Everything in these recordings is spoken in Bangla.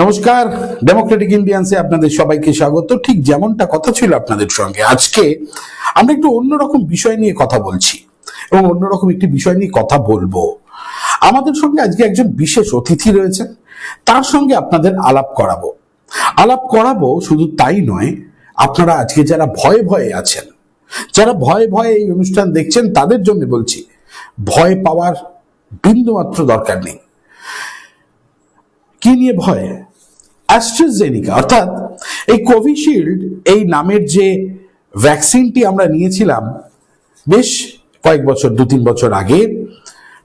নমস্কার ডেমোক্রেটিক ইন্ডিয়ান্সে আপনাদের সবাইকে স্বাগত। ঠিক যেমনটা কথা ছিল আপনাদের সঙ্গে আজকে, আমরা একটু অন্যরকম বিষয় নিয়ে কথা বলছি এবং অন্যরকম একটি বিষয় নিয়ে কথা বলব। আমাদের সঙ্গে আজকে একজন বিশেষ অতিথি রয়েছেন, তার সঙ্গে আপনাদের আলাপ করাবো। আলাপ করাবো শুধু তাই নয়, আপনারা আজকে যারা ভয়ে ভয়ে আছেন, যারা ভয়ে ভয়ে এই অনুষ্ঠান দেখছেন, তাদের জন্য বলছি, ভয় পাওয়ার বিন্দুমাত্র দরকার নেই। কি নিয়ে ভয়? অ্যাস্ট্রাজেনিকা অর্থাৎ এই কোভিশিল্ড এই নামের যে ভ্যাকসিনটি আমরা নিয়েছিলাম, বেশ কয়েক বছর, দু তিন বছর আগে,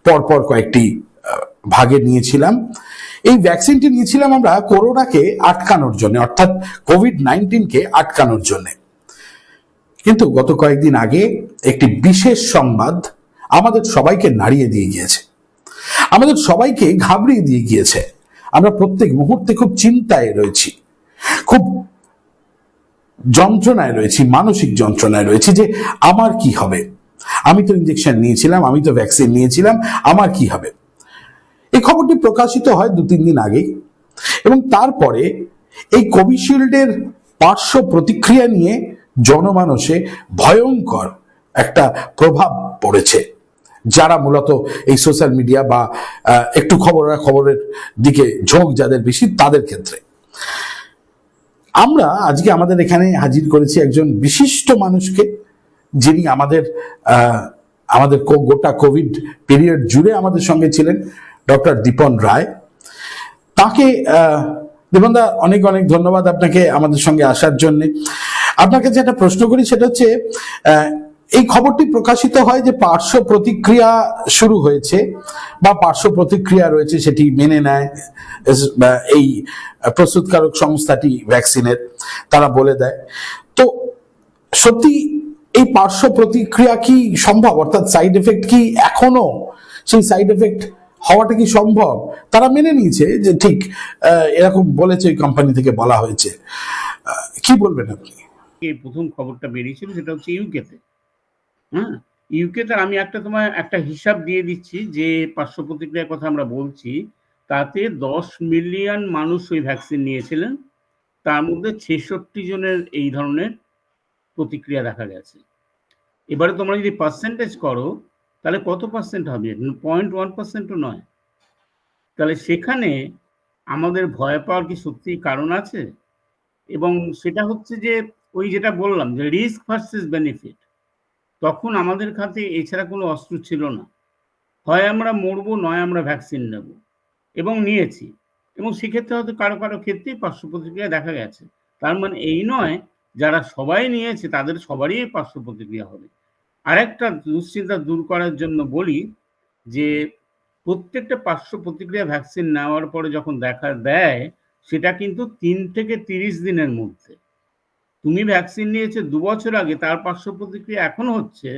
পরপর কয়েকটি ভাগে নিয়েছিলাম। এই ভ্যাকসিনটি নিয়েছিলাম আমরা করোনাকে আটকানোর জন্য, অর্থাৎ কোভিড নাইন্টিনকে আটকানোর জন্য। কিন্তু গত কয়েকদিন আগে একটি বিশেষ সংবাদ আমাদের সবাইকে নাড়িয়ে দিয়ে গিয়েছে। আমাদের সবাইকে ঘাবড়িয়ে দিয়ে গিয়েছে। আমরা প্রত্যেক মুহূর্তে খুব চিন্তায় রয়েছি, খুব যন্ত্রণায় রয়েছি, মানসিক যন্ত্রণায় রয়েছি যে আমার কি হবে? আমি তো ইঞ্জেকশন নিয়েছিলাম, আমি তো ভ্যাকসিন নিয়েছিলাম, আমার কি হবে? এই খবরটি প্রকাশিত হয় দু, তিন দিন আগে এবং তারপরে এই কোভিশিল্ডের পার্শ্ব প্রতিক্রিয়া নিয়ে জনমানসে ভয়ঙ্কর একটা প্রভাব পড়েছে। যারা মূলত এই সোশ্যাল মিডিয়া বা একটু খবর, খবরের দিকে ঝোঁক যাদের বেশি, তাদের ক্ষেত্রে। আমরা আজকে আমাদের এখানে হাজির করেছি একজন বিশিষ্ট মানুষকে, যিনি আমাদের আমাদের গোটা কোভিড পিরিয়ড জুড়ে আমাদের সঙ্গে ছিলেন, ডক্টর দীপন রায়। তাকে দীপনদা অনেক অনেক ধন্যবাদ আপনাকে আমাদের সঙ্গে আসার জন্য। আপনার কাছে একটা প্রশ্ন করি, সেটা হচ্ছে এই খবরটি প্রকাশিত হয় যে পার্শ্ব প্রতিক্রিয়া শুরু হয়েছে বা পার্শ্ব প্রতিক্রিয়া রয়েছে সেটি মেনে নেয় এই প্রস্তুতকারক সংস্থাটি ভ্যাকসিনের, তারা বলে দেয়। তো সত্যি এই পার্শ্ব প্রতিক্রিয়া কি সম্ভব? অর্থাৎ সাইড এফেক্ট কি এখনও? সেই সাইড এফেক্ট হওয়াটা কি সম্ভব? তারা মেনে নিয়েছে যে ঠিক এরকম বলেছে ওই কোম্পানি থেকে বলা হয়েছে। কি বলবেন আপনি? এই প্রথম খবরটা বেরিয়েছিল, সেটা হচ্ছে ইউকেতে। হ্যাঁ ইউকেতে আমি একটা তোমার একটা হিসাব দিয়ে দিচ্ছি যে পার্শ্ব প্রতিক্রিয়ার কথা আমরা বলছি, তাতে দশ মিলিয়ন মানুষ ওই ভ্যাকসিন নিয়েছিলেন। তার মধ্যে ছেষট্টি জনের এই ধরনের প্রতিক্রিয়া দেখা গেছে। এবারে তোমরা যদি পার্সেন্টেজ করো, তাহলে কত পার্সেন্ট হবে? পয়েন্ট ওয়ান পার্সেন্টও নয়। তাহলে সেখানে আমাদের ভয় পাওয়ার কি সত্যি কারণ আছে? এবং সেটা হচ্ছে যে ওই যেটা বললাম যে রিস্ক ভার্সেস বেনিফিট তখন আমাদের কাছে এছাড়া কোনো অস্ত্র ছিল না। হয় আমরা মরবো, নয় আমরা ভ্যাকসিন নেব। এবং নিয়েছি। এবং সেক্ষেত্রে হয়তো কারও কারও ক্ষেত্রেই পার্শ্ব প্রতিক্রিয়া দেখা গেছে। তার মানে এই নয়, যারা সবাই নিয়েছে, তাদের সবারই পার্শ্ব প্রতিক্রিয়া হবে। আরেকটা দুশ্চিন্তা দূর করার জন্য বলি যে, প্রত্যেকটা পার্শ্ব প্রতিক্রিয়া ভ্যাকসিন নেওয়ার পরে যখন দেখা দেয়, সেটা কিন্তু তিন থেকে তিরিশ দিনের মধ্যে। তুমি ভ্যাকসিন নিয়েছে দু বছর আগে, তার পার্শ্ব প্রতিক্রিয়া এখন হচ্ছে,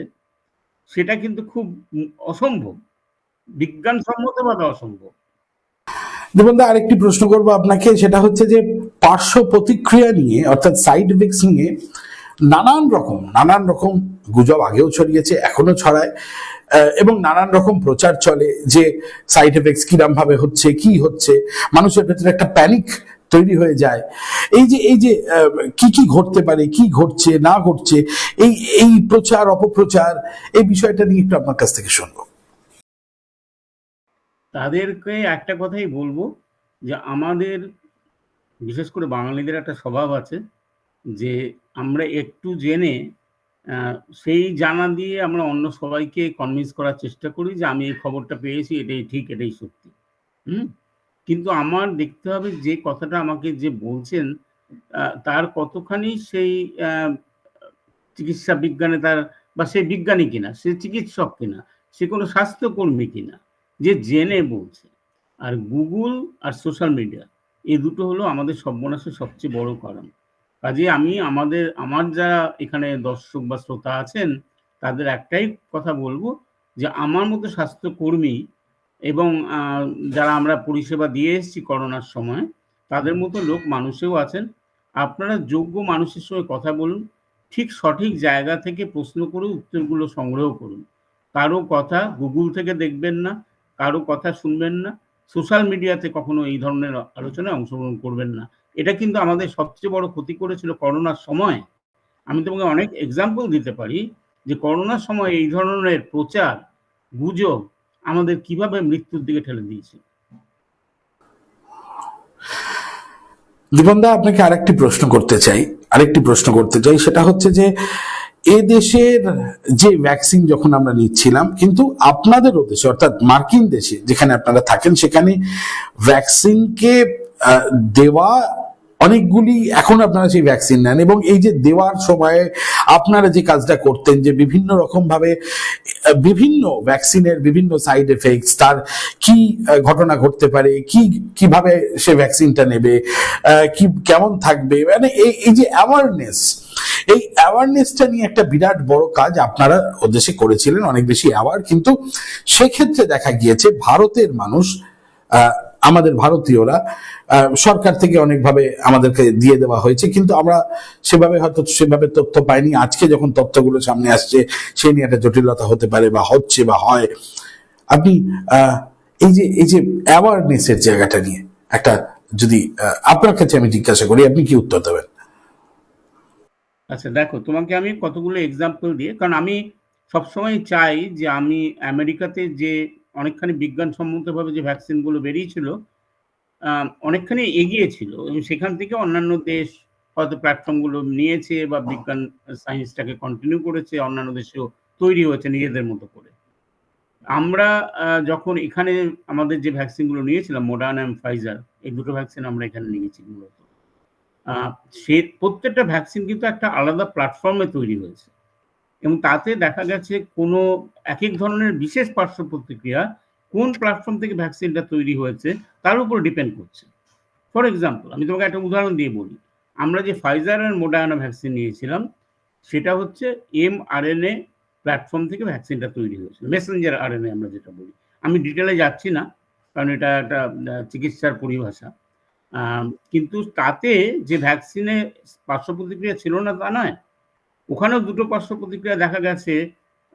সেটা কিন্তু খুব অসম্ভব বিজ্ঞানসম্মতভাবে অসম্ভব। দেবন্দা আরেকটি প্রশ্ন করব আপনাকে, সেটা হচ্ছে যে পার্শ্ব প্রতিক্রিয়া নিয়ে, অর্থাৎ সাইড এফেক্টস নিয়ে, নানান রকম নানান রকম গুজব আগেও ছড়িয়েছে, এখনও ছড়ায় এবং নানান রকম প্রচার চলে যে সাইড এফেক্টস কিরম ভাবে হচ্ছে, কি হচ্ছে, মানুষের ভেতরে একটা প্যানিক তৈরি হয়ে যায়। এই যে এই যে কি কি ঘটতে পারে, কি ঘটছে, না ঘটছে, এই এই প্রচার, অপপ্রচার, এই বিষয়টা নিয়ে একটু আপনার কাছ থেকে শুনব। তাদেরকে একটা কথাই বলব যে, আমাদের, বিশেষ করে বাঙালিদের একটা স্বভাব আছে যে, আমরা একটু জেনে সেই জানা দিয়ে আমরা অন্য সবাইকে কনভিন্স করার চেষ্টা করি যে, আমি এই খবরটা পেয়েছি, এটাই ঠিক, এটাই সত্যি। হুম? কিন্তু আমার দেখতে হবে যে কথাটা আমাকে যে বলছেন তার কতখানি সেই চিকিৎসা বিজ্ঞানে তার বা সে বিজ্ঞানী কিনা, সে চিকিৎসক কিনা, সে কোনো স্বাস্থ্যকর্মী কিনা, যে জেনে বলছে। আর গুগল আর সোশ্যাল মিডিয়া, এই দুটো হলো আমাদের সর্বনাশের সবচেয়ে বড় কারণ। কাজে আমি আমাদের, আমার যারা এখানে দর্শক বা শ্রোতা আছেন, তাদের একটাই কথা বলব যে আমার মতো স্বাস্থ্যকর্মী এবং যারা আমরা পরিষেবা দিয়ে এসেছি করোনার সময়, তাদের মতো লোক মানুষেও আছেন। আপনারা যোগ্য মানুষের সঙ্গে কথা বলুন, ঠিক সঠিক জায়গা থেকে প্রশ্ন করে উত্তরগুলো সংগ্রহ করুন। কারও কথা গুগল থেকে দেখবেন না, কারও কথা শুনবেন না, সোশ্যাল মিডিয়াতে কখনো এই ধরনের আলোচনায় অংশগ্রহণ করবেন না। এটা কিন্তু আমাদের সবচেয়ে বড় ক্ষতি করেছিল করোনার সময়। আমি তোমাকে অনেক এক্সাম্পল দিতে পারি যে করোনার সময় এই ধরনের প্রচার, গুজব আমাদের কীভাবে মৃত্যুর দিকে ঠেলে দিয়েছে? দীপনদা আপনাকে আরেকটি প্রশ্ন করতে চাই, আরেকটি প্রশ্ন করতে চাই, সেটা হচ্ছে যে এ দেশের যে ভ্যাকসিন যখন আমরা নিচ্ছিলাম, কিন্তু আপনাদেরও দেশে অর্থাৎ মার্কিন দেশে যেখানে আপনারা থাকেন, সেখানে ভ্যাকসিনকে দেওয়া অনেকগুলি, এখন আপনারা সেই ভ্যাকসিন নেন এবং এই যে দেওয়ার সময় আপনারা যে কাজটা করতেন, যে বিভিন্ন রকম ভাবে বিভিন্ন ভ্যাকসিনের বিভিন্ন সাইড এফেক্টস তার কি ঘটনা ঘটতে পারে, কি, কীভাবে সে ভ্যাকসিনটা নেবে কি, কেমন থাকবে মানে এই যে অ্যাওয়ারনেস এই অ্যাওয়ারনেসটা নিয়ে একটা বিরাট বড় কাজ আপনারা দেশে করেছিলেন, অনেক বেশি অ্যাওয়ার কিন্তু সেক্ষেত্রে দেখা গিয়েছে ভারতের মানুষ আমাদের ভারতীয়রা সরকার থেকে অনেকভাবে আমাদেরকে দিয়ে দেওয়া হয়েছে, কিন্তু আমরা সেভাবে হয়তো সেভাবে তথ্য পাইনি। আজকে যখন তথ্যগুলো সামনে আসছে, সে নিয়ে একটা জটিলতা হতে পারে বা হচ্ছে বা হয়। আপনি এই যে এই যে অ্যাওয়ারনেসের জায়গাটা নিয়ে একটা যদি আপনার কাছে আমি জিজ্ঞাসা করি, আপনি কি উত্তর দেবেন? আচ্ছা দেখো, তোমাকে আমি কতগুলো এক্সাম্পল দিয়ে, কারণ আমি সবসময় চাই যে আমি আমেরিকাতে যে অনেকখানি বিজ্ঞানসম্মতভাবে যে ভ্যাকসিনগুলো বেরিয়েছিল অনেকখানি এগিয়ে ছিল এবং সেখান থেকে অন্যান্য দেশ হয়তো প্ল্যাটফর্মগুলো নিয়েছে বা বিজ্ঞান সায়েন্সটাকে কন্টিনিউ করেছে, অন্যান্য দেশেও তৈরি হয়েছে নিজেদের মতো করে। আমরা যখন এখানে আমাদের যে ভ্যাকসিনগুলো নিয়েছিলাম মডার্ন অ্যান্ড ফাইজার এই দুটো ভ্যাকসিন আমরা এখানে নিয়েছি মূলত। সে প্রত্যেকটা ভ্যাকসিন কিন্তু একটা আলাদা প্ল্যাটফর্মে তৈরি হয়েছে। এবং তাতে দেখা গেছে কোনো এক এক ধরনের বিশেষ পার্শ্ব প্রতিক্রিয়া কোন প্ল্যাটফর্ম থেকে ভ্যাকসিনটা তৈরি হয়েছে, তার উপর ডিপেন্ড করছে। ফর এক্সাম্পল আমি তোমাকে একটা উদাহরণ দিয়ে বলি। আমরা যে ফাইজার আর মোডার্না ভ্যাকসিন নিয়েছিলাম, সেটা হচ্ছে M R N A platform থেকে ভ্যাকসিনটা তৈরি হয়েছিল। মেসেঞ্জার আর এন এ আমরা যেটা বলি। আমি ডিটেলে যাচ্ছি না, কারণ এটা একটা চিকিৎসার পরিভাষা। কিন্তু তাতে যে ভ্যাকসিনে পার্শ্ব প্রতিক্রিয়া ছিল না তা নয় ওখানেও দুটো পার্শ্ব প্রতিক্রিয়া দেখা গেছে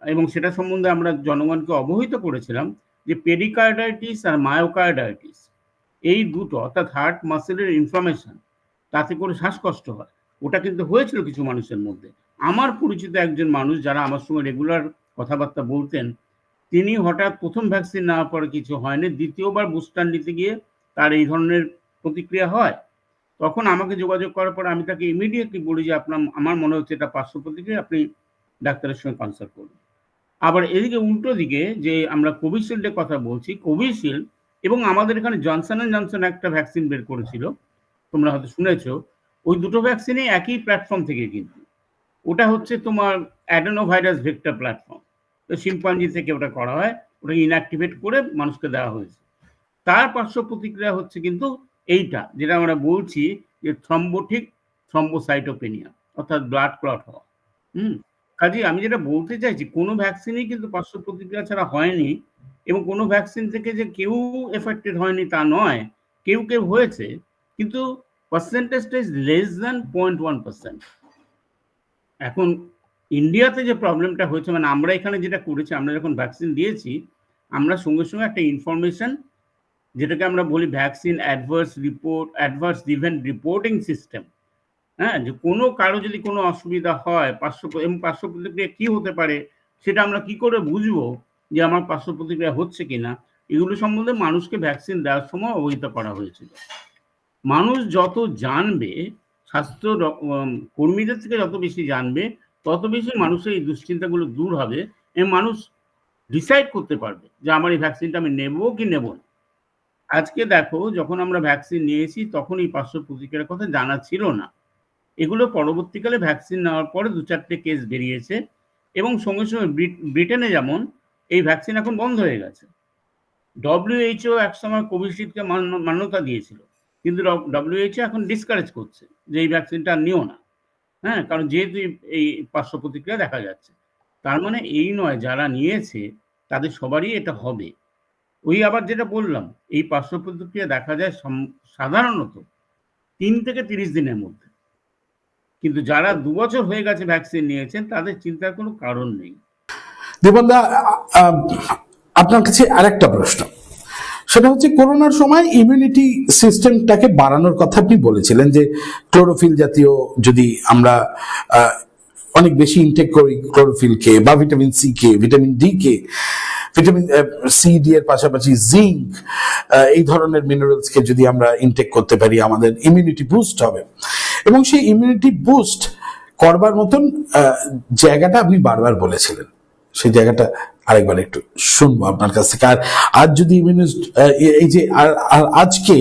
এবং সেটা সম্বন্ধে আমরা জনগণকে অবহিত করেছিলাম যে পেরিকার্ডাইটিস আর মায়োকার্ডাইটিস এই দুটো অর্থাৎ হার্ট মাসেলের ইনফ্লামেশন তাতে করে শ্বাসকষ্ট হয়। ওটা কিন্তু হয়েছিল কিছু মানুষের মধ্যে। আমার পরিচিত একজন মানুষ যারা আমার সঙ্গে রেগুলার কথাবার্তা বলতেন, তিনি হঠাৎ প্রথম ভ্যাকসিন নেওয়ার পরে কিছু হয়নি, দ্বিতীয়বার বুস্টার নিতে গিয়ে তার এই ধরনের প্রতিক্রিয়া হয়। তখন আমাকে যোগাযোগ করার পর আমি তাকে ইমিডিয়েটলি বলি যে আপনার, আমার মনে হচ্ছে এটা পার্শ্ব প্রতিক্রিয়া, আপনি ডাক্তারের সঙ্গে কনসাল্ট করুন। আবার এদিকে উল্টো দিকে যে আমরা কোভিশিল্ডের কথা বলছি কোভিশিল্ড এবং আমাদের এখানে জনসন অ্যান্ড জনসন একটা ভ্যাকসিন বের করেছিল, তোমরা হয়তো শুনেছ, ওই দুটো ভ্যাকসিনই একই প্ল্যাটফর্ম থেকে কিন্তু। ওটা হচ্ছে তোমার অ্যাডেনো ভাইরাস ভেক্টর প্ল্যাটফর্ম তো শিম্পাঞ্জি থেকে ওটা করা হয়, ওটাকে ইনঅ্যাক্টিভেট করে মানুষকে দেওয়া হয়েছে। তার পার্শ্ব প্রতিক্রিয়া হচ্ছে কিন্তু এইটা, যেটা আমরা বলছি যে থ্রম্বোটিক থ্রম্বোসাইটোপেনিয়া অর্থাৎ ব্লাড ক্লট হওয়া। হুম? কাজে আমি যেটা বলতে চাইছি, কোনো ভ্যাকসিনই কিন্তু পার্শ্ব প্রতিক্রিয়া ছাড়া হয়নি এবং কোনো ভ্যাকসিন থেকে যে কেউ এফেক্টেড হয়নি তা নয়, কেউ কেউ হয়েছে, কিন্তু পার্সেন্টেজটা is less than point one percent এখন ইন্ডিয়াতে যে প্রবলেমটা হয়েছে মানে আমরা এখানে যেটা করেছি, আমরা যখন ভ্যাকসিন দিয়েছি, আমরা সঙ্গে সঙ্গে একটা ইনফরমেশন যেটাকে আমরা বলি vaccine adverse report adverse event reporting system হ্যাঁ? যে কোনো কারও যদি কোনো অসুবিধা হয়, পার্শ্ব এবং পার্শ্ব প্রতিক্রিয়া কী হতে পারে, সেটা আমরা কি করে বুঝব যে আমার পার্শ্ব প্রতিক্রিয়া হচ্ছে কিনা? এগুলো সম্বন্ধে মানুষকে ভ্যাকসিন দেওয়ার সময় অবহিত করা হয়েছিল মানুষ যত জানবে, স্বাস্থ্য কর্মীদের থেকে যত বেশি জানবে, তত বেশি মানুষের এই দুশ্চিন্তাগুলো দূর হবে এবং মানুষ ডিসাইড করতে পারবে যে আমার এই ভ্যাকসিনটা আমি নেব কি নেব না। আজকে দেখো, যখন আমরা ভ্যাকসিন নিয়েছি তখন এই পার্শ্ব প্রতিক্রিয়ার কথা জানা ছিল না। এগুলো পরবর্তীকালে ভ্যাকসিন নেওয়ার পরে দু চারটে কেস বেরিয়েছে এবং সঙ্গে সঙ্গে ব্রিটেনে যেমন এই ভ্যাকসিন এখন বন্ধ হয়ে গেছে। ডব্লিউএইচও একসময় কোভিশিল্ডকে মান্য- মান্যতা দিয়েছিল, কিন্তু ডব্লিউএইচও এখন ডিসকারেজ করছে যে এই ভ্যাকসিনটা নিও না। হ্যাঁ কারণ যেহেতু এই পার্শ্ব প্রতিক্রিয়া দেখা যাচ্ছে, তার মানে এই নয়, যারা নিয়েছে, তাদের সবারই এটা হবে। ওই আবার যেটা বললাম, এই পার্শ্ব প্রতিক্রিয়া দেখা যায় সাধারণত তিন থেকে তিরিশ দিনের মধ্যে। কিন্তু যারা দু বছর হয়ে গেছে ভ্যাকসিন নিয়েছেন, তাদের চিন্তার কোনো কারণ নেই। দেবন্দা আপনার কাছে আরেকটা প্রশ্ন। সেটা হচ্ছে করোনার সময় ইমিউনিটি সিস্টেমটাকে বাড়ানোর কথা আপনি বলেছিলেন যে ক্লোরোফিল জাতীয় যদি আমরা অনেক বেশি ইনটেক করি ক্লোরোফিল কে বা ভিটামিন সি কে ভিটামিন ডি কে ভিটামিন সি ডি এর পাশাপাশি জিঙ্ক এই ধরনের মিনারেলস কে যদি আমরা ইনটেক করতে পারি, আমাদের ইমিউনিটি বুস্ট হবে। এবং সেই ইমিউনিটি বুস্ট করবার মতন জায়গাটা আপনি বারবার বলেছিলেন। সেই জায়গাটা আরেকবার একটু শুনব আপনার কাছ থেকে। আর আজ যদি ইমিউনি এই যে, আর আজকে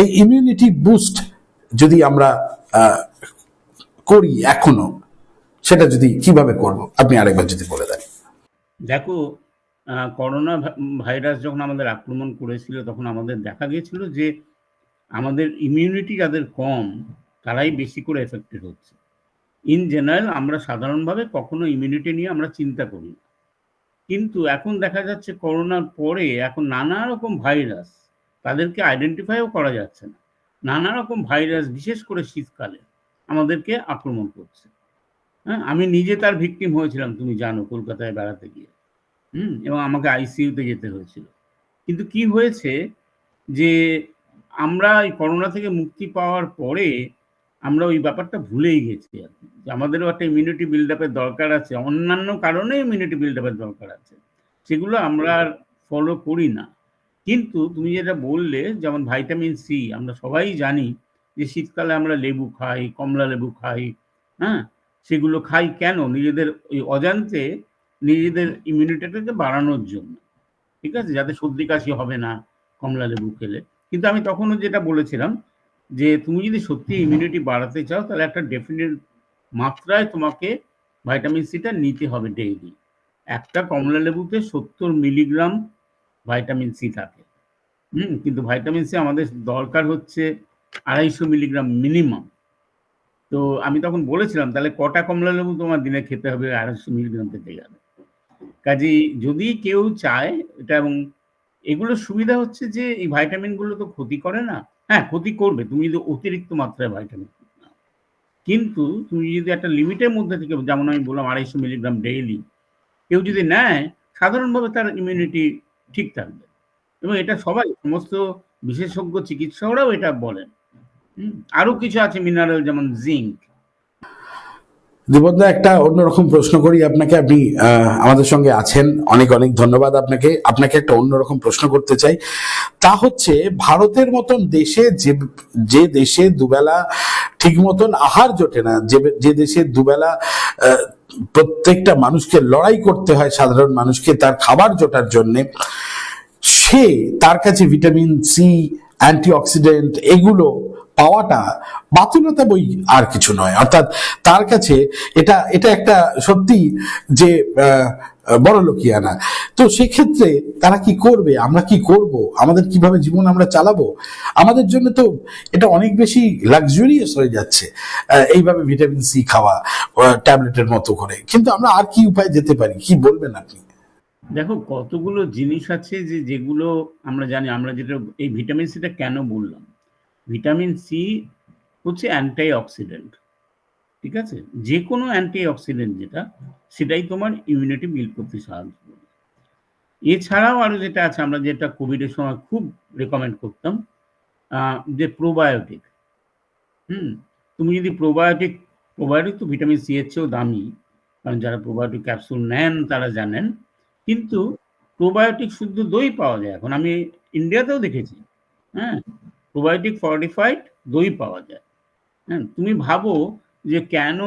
এই ইমিউনিটি বুস্ট যদি আমরা করি এখনও, সেটা যদি কীভাবে করব? আপনি আরেকবার যদি বলে দেন। দেখো করোনা ভাইরাস যখন আমাদের আক্রমণ করেছিল, তখন আমাদের দেখা গিয়েছিল যে আমাদের ইমিউনিটি যাদের কম, তারাই বেশি করে এফেক্টেড হচ্ছে। ইন জেনারেল আমরা সাধারণভাবে কখনো ইমিউনিটি নিয়ে আমরা চিন্তা করি কিন্তু এখন দেখা যাচ্ছে করোনার পরে এখন নানা রকম ভাইরাস তাদেরকে আইডেন্টিফাইও করা যাচ্ছে না। নানা রকম ভাইরাস বিশেষ করে শীতকালে, আমাদেরকে আক্রমণ করছে। হ্যাঁ আমি নিজে তার ভিকটিম হয়েছিলাম, তুমি জানো, কলকাতায় বেড়াতে গিয়ে। হুম, এবং আমাকে আইসিইউতে যেতে হয়েছিল। কিন্তু কি হয়েছে যে আমরা এই করোনা থেকে মুক্তি পাওয়ার পরে আমরা ওই ব্যাপারটা ভুলেই গেছি আর কি। আমাদেরও একটা ইমিউনিটি বিল্ড আপের দরকার আছে, অন্যান্য কারণে ইমিউনিটি বিল্ড আপের দরকার আছে। সেগুলো আমরা আর ফলো করি না। কিন্তু তুমি যেটা বললে যেমন ভাইটামিন সি আমরা সবাই জানি যে শীতকালে আমরা লেবু খাই, কমলা লেবু খাই হ্যাঁ? সেগুলো খাই কেন? নিজেদের ওই অজান্তে নিজেদের ইমিউনিটিটাকে বাড়ানোর জন্য। ঠিক আছে? যাতে সর্দি কাশি হবে না কমলা লেবু খেলে। কিন্তু আমি তখনও যেটা বলেছিলাম যে, তুমি যদি সত্যি ইমিউনিটি বাড়াতে চাও, তাহলে একটা ডেফিনেট মাত্রায় তোমাকে ভাইটামিন সিটা নিতে হবে ডেইলি একটা কমলা লেবুতে সত্তর মিলিগ্রাম ভাইটামিন সি থাকে। হুম? কিন্তু ভাইটামিন সি আমাদের দরকার হচ্ছে আড়াইশো মিলিগ্রাম মিনিমাম তো আমি তখন বলেছিলাম, তাহলে কটা কমলা লেবু তোমার দিনে খেতে হবে? আড়াইশো মিলিগ্রাম পেতে গেলে। কাজেই যদি কেউ চায় এটা এবং এগুলোর সুবিধা হচ্ছে যে এই ভাইটামিনগুলো তো ক্ষতি করে না। হ্যাঁ ক্ষতি করবে। তুমি যদি অতিরিক্ত মাত্রায় ভাইটামিন কিন্তু তুমি যদি একটা লিমিটের মধ্যে থেকে যেমন আমি বললাম আড়াইশো মিলিগ্রাম ডেইলি কেউ যদি নেয় সাধারণভাবে তার ইমিউনিটি ঠিক থাকবে। এবং এটা সবাই সমস্ত বিশেষজ্ঞ চিকিৎসকরাও এটা বলেন। হুম, আরও কিছু আছে মিনারেল যেমন জিঙ্ক দীপকদা একটা অন্যরকম প্রশ্ন করি। আপনাকে আপনি আমাদের সঙ্গে আছেন। অনেক অনেক ধন্যবাদ আপনাকে। আপনাকে একটা অন্যরকম প্রশ্ন করতে চাই। তা হচ্ছে, ভারতের মতন দেশে যে যে দেশে দুবেলা ঠিক মতন আহার জোটে না, যে যে দেশে দুবেলা প্রত্যেকটা মানুষকে লড়াই করতে হয় সাধারণ মানুষকে তার খাবার জোটার জন্যে, সে তার কাছে ভিটামিন সি, অ্যান্টিঅক্সিডেন্ট, এগুলো পাওয়াটা বাতুলতা বই আর কিছু নয়। অর্থাৎ তার কাছে এটা এটা একটা সত্যি যে বড় লোকিয়ানা তো সেক্ষেত্রে তারা কি করবে? আমরা কি করব? আমাদের কীভাবে জীবন আমরা চালাবো? আমাদের জন্য তো এটা অনেক বেশি লাক্সুরিয়াস হয়ে যাচ্ছে। এইভাবে ভিটামিন সি খাওয়া ট্যাবলেটের মতো করে। কিন্তু আমরা আর কি উপায় যেতে পারি? কি বলবেন আপনি? দেখো, কতগুলো জিনিস আছে যে, যেগুলো আমরা জানি, আমরা যেটা এই ভিটামিন সিটা কেন বললাম? ভিটামিন সি হচ্ছে অ্যান্টি অক্সিডেন্ট ঠিক আছে? যে কোনো অ্যান্টি অক্সিডেন্ট যেটা, সেটাই তোমার ইমিউনিটি বিল্ড করতে সাহায্য করবে। এছাড়াও আরও যেটা আছে, আমরা যেটা কোভিডের সময় খুব রেকমেন্ড করতাম যে প্রোবায়োটিক হুম? তুমি যদি প্রোবায়োটিক প্রোবায়োটিক তো ভিটামিন সি এর চেয়েও দামি, কারণ যারা প্রোবায়োটিক ক্যাপসুল নেন, তারা জানেন। কিন্তু প্রোবায়োটিক শুদ্ধ দই পাওয়া যায়। এখন আমি ইন্ডিয়াতেও দেখেছি হ্যাঁ? প্রোবায়োটিক ফর্টিফাইড দই পাওয়া যায়। হ্যাঁ তুমি ভাবো যে কেন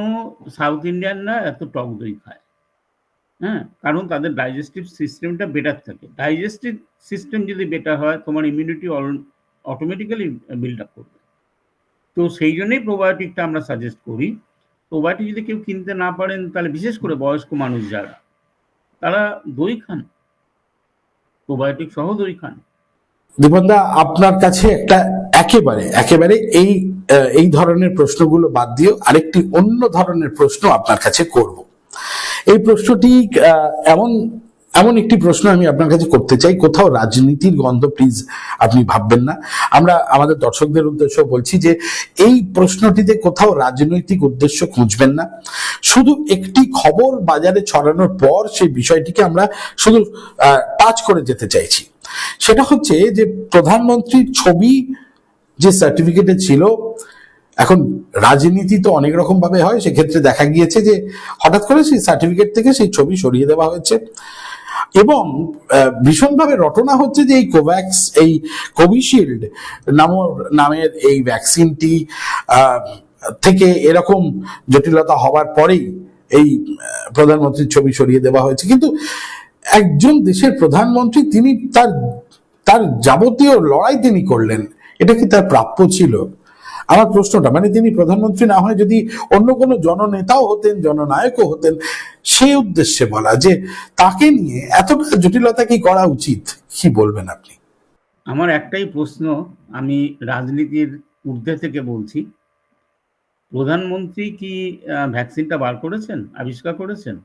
সাউথ ইন্ডিয়ানরা এত টক দই খায়? হ্যাঁ কারণ তাদের ডাইজেস্টিভ সিস্টেমটা বেটার থাকে। ডাইজেস্টিভ সিস্টেম যদি বেটার হয়, তোমার ইমিউনিটি অটোমেটিক্যালি বিল্ড আপ করবে। তো সেই জন্যই প্রোবায়োটিকটা আমরা সাজেস্ট করি। প্রোবায়োটিক যদি কেউ কিনতে না পারেন, তাহলে বিশেষ করে বয়স্ক মানুষ যারা, তারা দই খান। প্রোবায়োটিক সহ দই খান। দীপনদা আপনার কাছে একটা একেবারে একেবারে এই এই ধরনের প্রশ্নগুলো বাদ দিয়ে আরেকটি অন্য ধরনের প্রশ্ন আপনার কাছে করব। এই প্রশ্নটি এমন এমন একটি প্রশ্ন আমি আপনার কাছে করতে চাই। কোথাও রাজনীতির গন্ধ প্লিজ আপনি ভাববেন না। আমরা, আমাদের দর্শকদের উদ্দেশ্য বলছি যে এই প্রশ্নটিতে কোথাও রাজনৈতিক উদ্দেশ্য খুঁজবেন না। শুধু একটি খবর বাজারে ছড়ানোর পর সেই বিষয়টিকে আমরা শুধু টাচ করে যেতে চাইছি। সেটা হচ্ছে যে প্রধানমন্ত্রীর ছবি যে সার্টিফিকেটে ছিল, এখন রাজনীতি তো অনেক রকম ভাবে হয়, সেক্ষেত্রে দেখা গিয়েছে যে হঠাৎ করে সেই সার্টিফিকেট থেকে সেই ছবি সরিয়ে দেওয়া হয়েছে। এবং ভীষণভাবে রটনা হচ্ছে যে এই কোভ্যাক্স এই কোভিশিল্ড নামর, নামের এই ভ্যাকসিনটি থেকে এরকম জটিলতা হওয়ার পরেই এই প্রধানমন্ত্রীর ছবি সরিয়ে দেওয়া হয়েছে। কিন্তু একজন দেশের প্রধানমন্ত্রী, তিনি তার তার যাবতীয় লড়াই তিনি করলেন, এটা কি তার প্রাপ্য ছিল? আমার প্রশ্নটা মানে তিনি প্রধানমন্ত্রী না হয় যদি অন্য কোনো জননেতাও হতেন, জননায়কও হতেন, সেই উদ্দেশ্যে বলা যে তাকে নিয়ে এতটা জটিলতা কি করা উচিত? কি বলবেন আপনি? আমার একটাই প্রশ্ন, আমি রাজনীতির ঊর্ধ্বে থেকে বলছি। প্রধানমন্ত্রী কি ভ্যাকসিনটা বার করেছেন, আবিষ্কার করেছেন?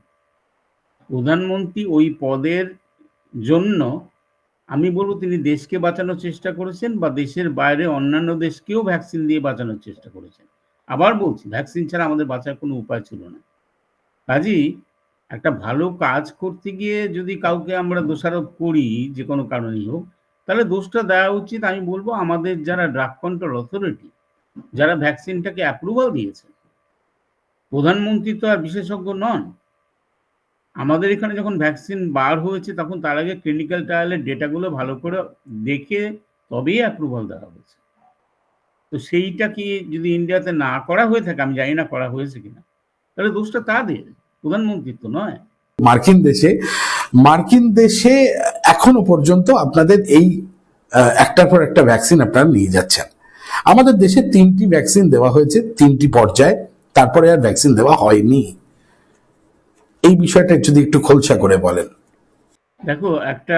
প্রধানমন্ত্রী ওই পদের জন্য, আমি বলব তিনি দেশকে বাঁচানোর চেষ্টা করেছেন বা দেশের বাইরে অন্যান্য দেশকেও ভ্যাকসিন দিয়ে বাঁচানোর চেষ্টা করেছেন। আবার বলছি ভ্যাকসিন ছাড়া আমাদের বাঁচার কোনো উপায় ছিল না। কাজেই একটা ভালো কাজ করতে গিয়ে যদি কাউকে আমরা দোষারোপ করি, যে কোনো কারণেই হোক, তাহলে দোষটা দেওয়া উচিত। আমি বলব, আমাদের যারা ড্রাগ কন্ট্রোল অথরিটি যারা ভ্যাকসিনটাকে অ্যাপ্রুভাল দিয়েছে, প্রধানমন্ত্রী তো আর বিশেষজ্ঞ নন। আমাদের এখানে যখন ভ্যাকসিন বার হয়েছে, তখন তার আগে ক্লিনিক্যাল ট্রায়ালের ডেটাগুলো ভালো করে দেখে তবেই অ্যাপ্রুভাল দেওয়া হয়েছে। তো সেইটা কি যদি ইন্ডিয়াতে না করা হয়ে থাকে, আমি জানি না করা হয়েছে কিনা, তাহলে দোষটা তাদের প্রধানমন্ত্রী তো নয়। মার্কিন দেশে মার্কিন দেশে এখনও পর্যন্ত আপনাদের এই একটার পর একটা ভ্যাকসিন আপনারা নিয়ে যাচ্ছেন। আমাদের দেশে তিনটি ভ্যাকসিন দেওয়া হয়েছে, তিনটি পর্যায়ে, তারপরে আর ভ্যাকসিন দেওয়া হয়নি। এই বিষয়টা যদি একটু খোলসা করে বলেন। দেখো, একটা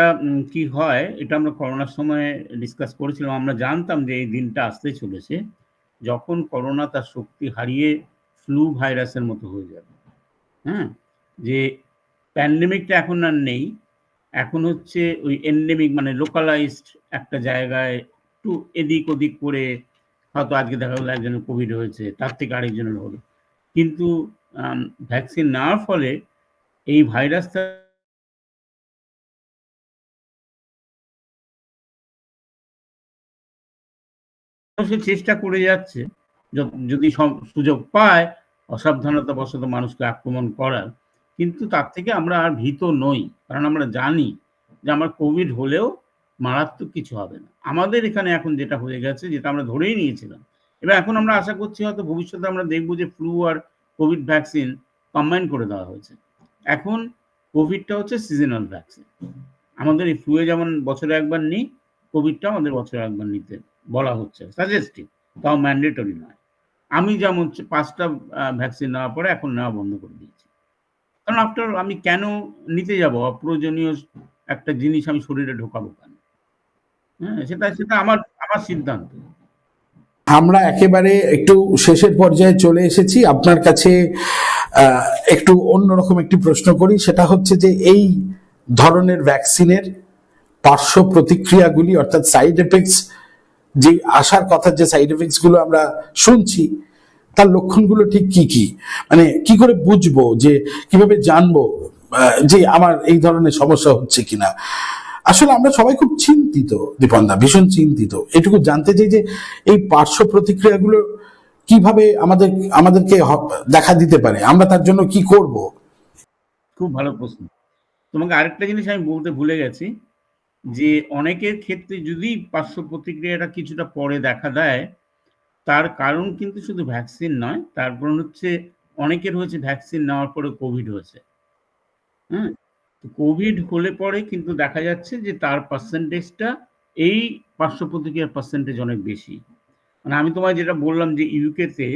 কি হয়, এটা আমরা করোনার সময় ডিসকাস করেছিলাম, আমরা জানতাম যে এই দিনটা আসতে চলেছে, যখন করোনা তার শক্তি হারিয়ে ফ্লু ভাইরাসের মতো হয়ে যাবে। হ্যাঁ? যে প্যান্ডেমিকটা এখন আর নেই, এখন হচ্ছে ওই এন্ডেমিক মানে লোকালাইজড একটা জায়গায় একটু এদিক ওদিক করে, হয়তো আজকে দেখা গেলো একজনের কোভিড হয়েছে, তার থেকে আরেকজনের হলো। কিন্তু ভ্যাকসিন নেওয়ার ফলে এই ভাইরাসটা সে চেষ্টা করে যাচ্ছে যদি সুযোগ পায় অসাবধানতা বশত মানুষকে আক্রমণ করার। কিন্তু তার থেকে আমরা আর ভীত নই, কারণ আমরা জানি যে আমার কোভিড হলেও মারাত্মক কিছু হবে না। আমাদের এখানে এখন যেটা হয়ে গেছে, যেটা আমরা ধরেই নিয়েছিলাম, এবার এখন আমরা আশা করছি হয়তো ভবিষ্যতে আমরা দেখব যে ফ্লু আর কোভিড ভ্যাকসিন কম্বাইন করে দেওয়া হয়েছে। এখন কোভিডটা হচ্ছে সিজনাল ভ্যাকসিন আমাদের এই ফ্লুয়ে যেমন বছরে একবার নিই কোভিডটা আমাদের বছরে একবার নিতে বলা হচ্ছে সাজেস্টিভ তাও ম্যান্ডেটরি নয়। আমি যেমন পাঁচটা ভ্যাকসিন নেওয়ার পরে এখন নেওয়া বন্ধ করে দিয়েছি। কারণ আফটার আমি কেন নিতে যাব? অপ্রয়োজনীয় একটা জিনিস আমি শরীরে ঢোকাবো কেন? হ্যাঁ সেটা সেটা আমার আমার সিদ্ধান্ত। আমরা একেবারে একটু শেষের পর্যায়ে চলে এসেছি। আপনার কাছে একটু অন্যরকম একটি প্রশ্ন করি। সেটা হচ্ছে যে এই ধরনের ভ্যাকসিনের পার্শ্ব প্রতিক্রিয়াগুলি, অর্থাৎ সাইড এফেক্টস, যে আসার কথা যে সাইড এফেক্টসগুলো আমরা শুনছি, তার লক্ষণগুলো ঠিক কি কি? মানে কি করে বুঝব যে, কীভাবে জানব যে আমার এই ধরনের সমস্যা হচ্ছে কিনা? আসলে আমরা সবাই খুব চিন্তিত, দীপনদা, ভীষণ চিন্তিত। এটুকু জানতে চাই যে এই পার্শ্ব প্রতিক্রিয়াগুলো কীভাবে আমাদের, আমাদেরকে দেখা দিতে পারে? আমরা তার জন্য কি করব? খুব ভালো প্রশ্ন। তোমাকে আরেকটা জিনিস আমি বলতে ভুলে গেছি, যে অনেকের ক্ষেত্রে যদি পার্শ্ব প্রতিক্রিয়াটা কিছুটা পরে দেখা দেয়, তার কারণ কিন্তু শুধু ভ্যাকসিন নয়, তার কারণ হচ্ছে অনেকের হয়েছে ভ্যাকসিন নেওয়ার পরে কোভিড হয়েছে। হ্যাঁ? কোভিড হলে পরে কিন্তু দেখা যাচ্ছে যে তার পার্সেন্টেজটা এই পার্শ্ব প্রতিক্রিয়ার পার্সেন্টেজ অনেক বেশি। মানে আমি তোমায় যেটা বললাম যে ইউকেতে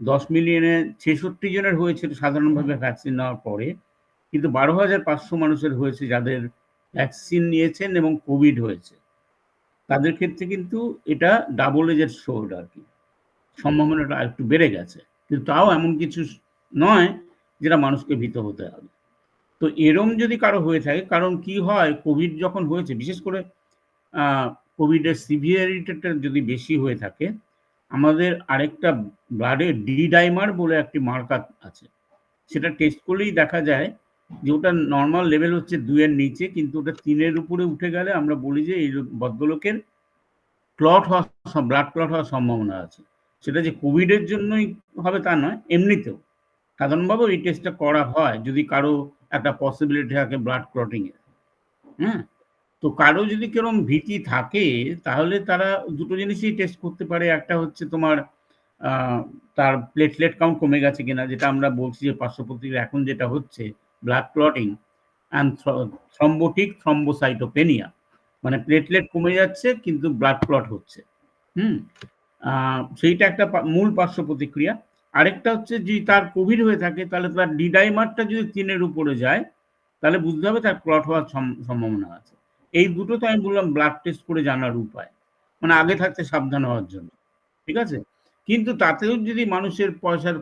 দশ মিলিয়নে ছেষট্টি জনের হয়েছিল সাধারণভাবে ভ্যাকসিন নেওয়ার পরে, কিন্তু বারো হাজার পাঁচশো মানুষের হয়েছে যাদের ভ্যাকসিন নিয়েছেন এবং কোভিড হয়েছে। তাদের ক্ষেত্রে কিন্তু এটা ডাবল এজের শোড আর কি সম্ভাবনাটা একটু বেড়ে গেছে। কিন্তু তাও এমন কিছু নয় যেটা মানুষকে ভীত হতে হবে। তো এরম যদি কারও হয়ে থাকে, কারণ কি হয় কোভিড যখন হয়েছে, বিশেষ করে কোভিডের সিভিয়ারিটিটা যদি বেশি হয়ে থাকে, আমাদের আরেকটা ব্লাডে ডি ডাইমার বলে একটি মার্কার আছে। সেটা টেস্ট করলেই দেখা যায় যে ওটা নর্মাল লেভেল হচ্ছে দুইয়ের নিচে, কিন্তু ওটা তিনের উপরে উঠে গেলে আমরা বলি যে এই ভদ্রলোকের ক্লট হওয়ার ব্লাড ক্লট হওয়ার সম্ভাবনা আছে। সেটা যে কোভিডের জন্যই হবে তা নয়, এমনিতেও। সাধারণভাবে এই টেস্টটা করা হয়। যদি কারও একটা পসিবিলিটি থাকে ব্লাড ক্লটিং এর হ্যাঁ? তো কারও যদি কেরম ভীতি থাকে, তাহলে তারা দুটো জিনিসই টেস্ট করতে পারে। একটা হচ্ছে তোমার তার প্লেটলেট কাউন্ট কমে গেছে কিনা, যেটা আমরা বলছি যে পার্শ্বপ্রতিক্রিয়া এখন যেটা হচ্ছে blood clotting and thrombotic thrombocytopenia মানে প্লেটলেট কমে যাচ্ছে, কিন্তু ব্লাড ক্লট হচ্ছে। হুম? সেইটা একটা মূল পার্শ্ব প্রতিক্রিয়া আরেকটা হচ্ছে যদি তার কোভিড হয়ে থাকে, তাহলে তার ডিডাইমারটা যদি তিনের উপরে যায়, তাহলে বুঝতে হবে তার ক্লট হওয়ার সম- সম্ভাবনা আছে। এই দুটো তো আমি বললাম ব্লাড টেস্ট করে জানার উপায়। মানে আগে থাকতে সাবধান হওয়ার জন্য। ঠিক আছে? কিন্তু তাতেও যদি মানুষের পয়সার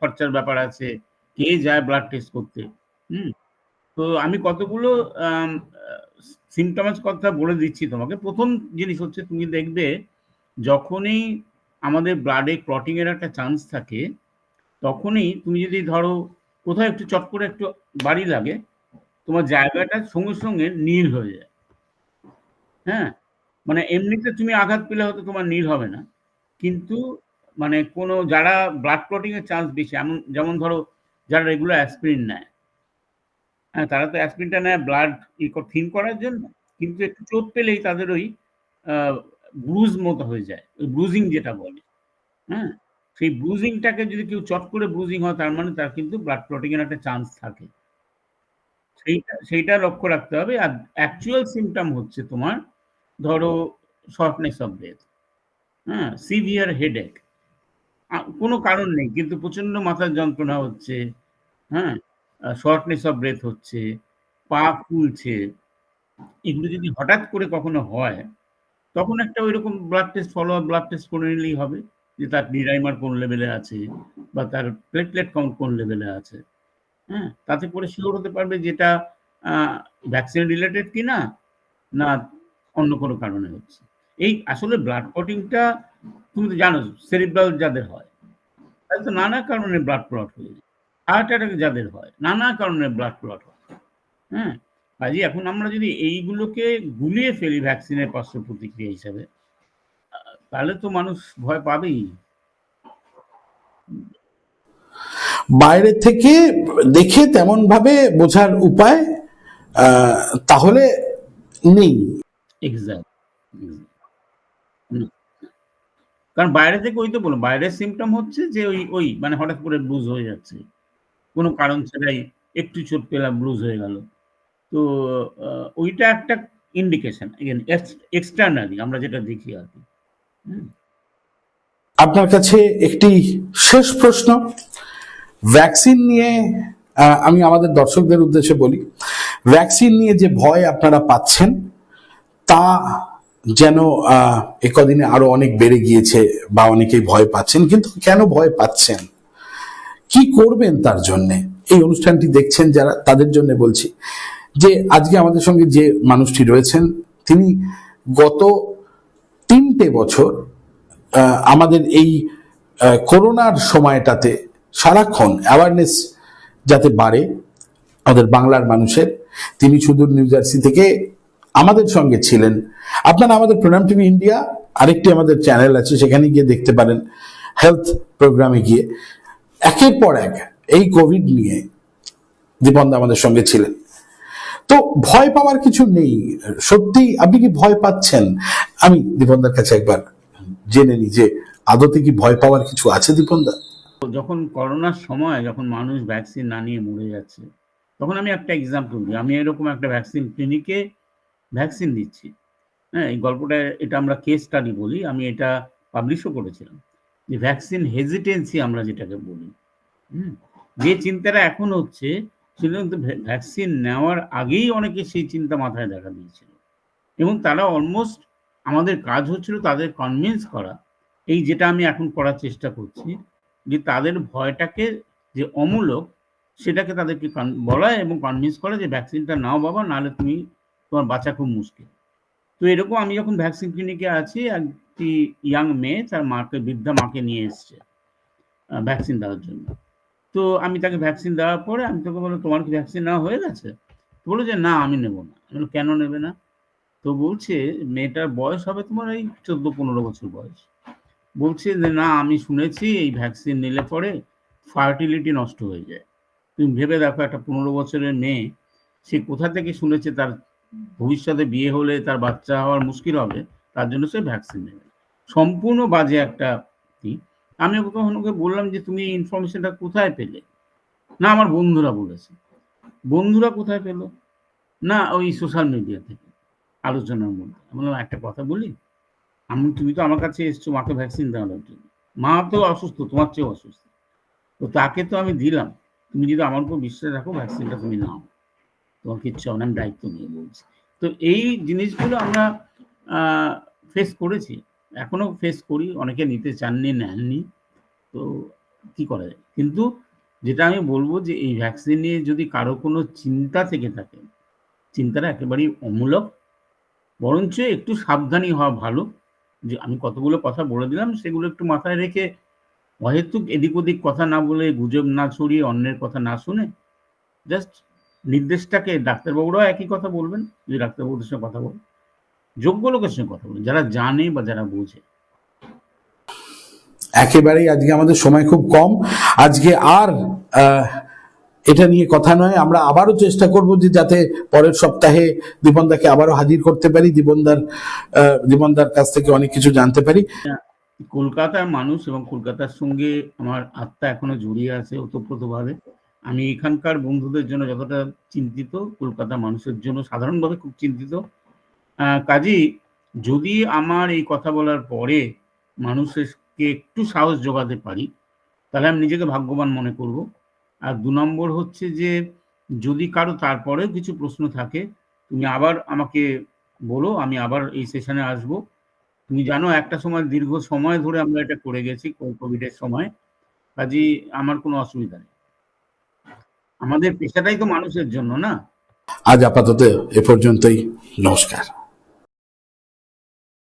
খরচার ব্যাপার আছে, কে যায় ব্লাড টেস্ট করতে? হুম? তো আমি কতগুলো সিমটমাস কথা বলে দিচ্ছি তোমাকে। প্রথম জিনিস হচ্ছে তুমি দেখবে, যখনই আমাদের ব্লাডে ক্লটিং এর একটা চান্স থাকে, তখনই তুমি যদি ধরো কোথাও একটু চট করে একটু বাড়ি লাগে, তোমার জায়গাটা সঙ্গে সঙ্গে নীল হয়ে যায়। হ্যাঁ? মানে এমনিতে তুমি আঘাত পেলে হয়তো তোমার নীল হবে না। কিন্তু মানে কোনো, যারা ব্লাড ক্লটিং এর চান্স বেশি, এমন যেমন ধরো যারা রেগুলার অ্যাসপিরিন নেয়। হ্যাঁ তারা তো অ্যাসপিরিনটা নেয় ব্লাড ই থিন করার জন্য। কিন্তু একটু চোট পেলেই তাদের ওই ব্রুজ মতো হয়ে যায়, ওই ব্রুজিং যেটা বলে হ্যাঁ? সেই ব্রুজিংটাকে যদি কেউ চট করে ব্রুজিং হয়, তার মানে তার কিন্তু ব্লাড ক্লটিং এর একটা চান্স থাকে। সেইটা সেইটা লক্ষ্য রাখতে হবে। আর অ্যাকচুয়াল সিমটম হচ্ছে তোমার, ধরো শর্টনেস অফ ব্রেথ হ্যাঁ? সিভিয়ার হেডেক কোনো কারণ নেই, কিন্তু প্রচণ্ড মাথার যন্ত্রণা হচ্ছে হ্যাঁ? শর্টনেস অফ ব্রেথ হচ্ছে, পা ফুলছে। এগুলো যদি হঠাৎ করে কখনো হয় তখন একটা ওইরকম blood test follow up blood test করে নিলেই হবে যে তার ডিরাইমার কোন লেভেলে আছে বা তার প্লেটলেট কাউন্ট কোন লেভেলে আছে। হ্যাঁ তাতে করে শিওর হতে পারবে যেটা ভ্যাকসিন রিলেটেড কি না না অন্য কোনো কারণে হচ্ছে। এই আসলে ব্লাড ক্লটিংটা তুমি তো জানো সেরিব্রাল যাদের হয় তাহলে তো নানা কারণে ব্লাড ক্লট হয়ে যায়। হার্ট অ্যাটাক যাদের হয়, নানা কারণে ব্লাড ক্লট হয়। হ্যাঁ কাজে এখন আমরা যদি এইগুলোকে গুলিয়ে ফেলি ভ্যাকসিনের পার্শ্ব প্রতিক্রিয়া হিসাবে তাহলে তো মানুষ ভয় পাবেই। বাইরে থেকে দেখে তেমন ভাবে বোঝার উপায় তাহলে নেই। কারণ বাইরে থেকে ওই তো বলুন বাইরের সিমটম হচ্ছে যে ওই ওই মানে হঠাৎ করে ব্লুজ হয়ে যাচ্ছে। কোনো কারণ ছাড়াই একটু চোট পেলাম ব্লুজ হয়ে গেল। তো ওইটা একটা ইন্ডিকেশন এক্সটার্নালি আমরা যেটা দেখি আর কি। আপনার কাছে একটি শেষ প্রশ্ন। ভ্যাকসিন নিয়ে আমি আমাদের দর্শকদের উদ্দেশ্যে বলি ভ্যাকসিন নিয়ে যে ভয় আপনারা পাচ্ছেন তা যেন আহ, এ কদিনে আরও অনেক বেড়ে গিয়েছে বা অনেকেই ভয় পাচ্ছেন কিন্তু কেন ভয় পাচ্ছেন? কি করবেন তার জন্যে? এই অনুষ্ঠানটি দেখছেন যারা তাদের জন্য বলছি যে আজকে আমাদের সঙ্গে যে মানুষটি রয়েছেন, তিনি গত তিনটে বছর আমাদের এই করোনার সময়টাতে সারাক্ষণ অ্যাওয়ারনেস যাতে বাড়ে আমাদের বাংলার মানুষের, তিনি সুদূর নিউ জার্সি থেকে আমাদের সঙ্গে ছিলেন। আপনারা আমাদের প্রোগ্রাম টিভি ইন্ডিয়া, আরেকটি আমাদের চ্যানেল আছে, সেখানে গিয়ে দেখতে পারেন হেলথ প্রোগ্রামে গিয়ে। একের পর এক এই কোভিড নিয়ে দীপন্দা আমাদের সঙ্গে ছিলেন। তো ভয় পাওয়ার কিছু নেই। সত্যি, আপনি কি ভয় পাচ্ছেন? আমি দীপনদার কাছে একবার জেনে নিই যে আদতে কি ভয় পাওয়ার কিছু আছে দীপনদা তো যখন করোনার সময় যখন মানুষ ভ্যাকসিন না নিয়ে মরে যাচ্ছে, তখন আমি একটা এক্সাম্পল দিই। আমি এরকম একটা ভ্যাকসিন ক্লিনিকে ভ্যাকসিন দিচ্ছি। হ্যাঁ এই গল্পটা, এটা আমরা কেস স্টাডি বলি। আমি এটা পাবলিশও করেছিলাম। যে ভ্যাকসিন হেজিটেন্সি আমরা যেটাকে বলি, হুম, যে চিন্তাটা এখন হচ্ছে ভ্যাকসিন নেওয়ার আগেই অনেকে সেই চিন্তা মাথায় দেখা দিয়েছিল। এবং তারা অলমোস্ট আমাদের কাজ হচ্ছিল তাদের কনভিন্স করা, এই যেটা আমি এখন করার চেষ্টা করছি, যে তাদের ভয়টাকে যে অমূলক, সেটাকে তাদেরকে বলা এবং কনভিন্স করা যে ভ্যাকসিনটা নাও বাবা, নাহলে তুমি তোমার বাঁচা খুব মুশকিল। তো এরকম আমি যখন ভ্যাকসিন ক্লিনিকে আছি, একটি ইয়াং মেয়ে, তার মাকে, বৃদ্ধা মাকে নিয়ে এসছে ভ্যাকসিন দেওয়ার জন্য। তো আমি তাকে ভ্যাকসিন দেওয়ার পরে আমি তোকে বললাম, "তোমার কি ভ্যাকসিন নেওয়া হয়ে গেছে?" বলল যে, "না, আমি নেব না।" "কেন নেবে না?" তো বলছে, "মেয়েটার বয়স হবে তোমার এই ১৪-১৫ বছর বয়স।" বলছে যে, "না, আমি শুনেছি এই ভ্যাকসিন নিলে পরে ফার্টিলিটি নষ্ট হয়ে যায়। তুমি ভেবে দেখো একটা ১৫ বছরের মেয়ে, সে কোথা থেকে শুনেছে তার ভবিষ্যতে বিয়ে হলে তার বাচ্চা হওয়ার মুশকিল হবে, তার জন্য সে ভ্যাকসিন নেবে। সম্পূর্ণ বাজে একটা। আমি ওকে ওকে বললাম যে, "তুমি ইনফরমেশনটা কোথায় পেলে?" "না, আমার বন্ধুরা বলেছে।" "বন্ধুরা কোথায় পেল?" "না, ওই সোশ্যাল মিডিয়া থেকে, আলোচনার মধ্যে।" বললাম, "একটা কথা বলি? আমি তুমি তো আমার কাছে এসছো মাকে ভ্যাকসিন দেওয়ানোর জন্য। মা তো অসুস্থ, তোমার চেয়েও অসুস্থ। তো তাকে তো আমি দিলাম। তুমি যদি আমার উপর বিশ্বাস রাখো ভ্যাকসিনটা তুমি নাও। তোমার কিচ্ছু হবে আমি দায়িত্ব নিয়ে বলছি।" তো এই জিনিসগুলো আমরা ফেস করেছি। এখনও ফেস করি। অনেকে নিতে চাননি, নেননি। তো কি করা যায়? কিন্তু যেটা আমি বলব যে এই ভ্যাকসিন নিয়ে যদি কারও কোনো চিন্তা থেকে থাকে, চিন্তাটা একেবারেই অমূলক। বরঞ্চ একটু সাবধানী হওয়া ভালো। যে আমি কতগুলো কথা বলে দিলাম সেগুলো একটু মাথায় রেখে অহেতুক এদিক-ওদিক কথা না বলে, গুজব না ছড়িয়ে, অন্যের কথা না শুনে জাস্ট নির্দেশটাকে ডাক্তারবাবুরাও একই কথা বলবেন, যদি ডাক্তারবাবুদের সঙ্গে কথা বলেন। যোগ্য লোকের সঙ্গে কথা বলুন, যারা জানে বা যারা বোঝে। একেবারেই আজকে আমাদের সময় খুব কম। আজকে আর এটা নিয়ে কথা নয়। আমরা আবারও চেষ্টা করব যে যাতে পরের সপ্তাহে দীপনদাকে আবারও হাজির করতে পারি। দীপনদার দীপনদার কাছ থেকে অনেক কিছু জানতে পারি। কলকাতার মানুষ এবং কলকাতার সঙ্গে আমার আত্মা এখনও জড়িয়ে আছে ওতপ্রোতভাবে। আমি এখানকার বন্ধুদের জন্য যতটা চিন্তিত, কলকাতা মানুষের জন্য সাধারণভাবে খুব চিন্তিত। আ কাজেই যদি আমার এই কথা বলার পরে মানুষকে একটু সাহস জোগাতে পারি, তাহলে আমি নিজেকে ভাগ্যবান মনে করব। আর দু নম্বর হচ্ছে যে যদি কারও তারপরেও কিছু প্রশ্ন থাকে, তুমি আবার আমাকে বলো, আমি আবার এই সেশনে আসব। তুমি জানো একটা সময় দীর্ঘ সময় ধরে আমরা এটা করে গেছি কোভিডের সময়। কাজেই আমার কোনো অসুবিধা নেই। আমাদের পেশাটাই তো মানুষের জন্য, না? আজ আপাতত এ পর্যন্তই। নমস্কার।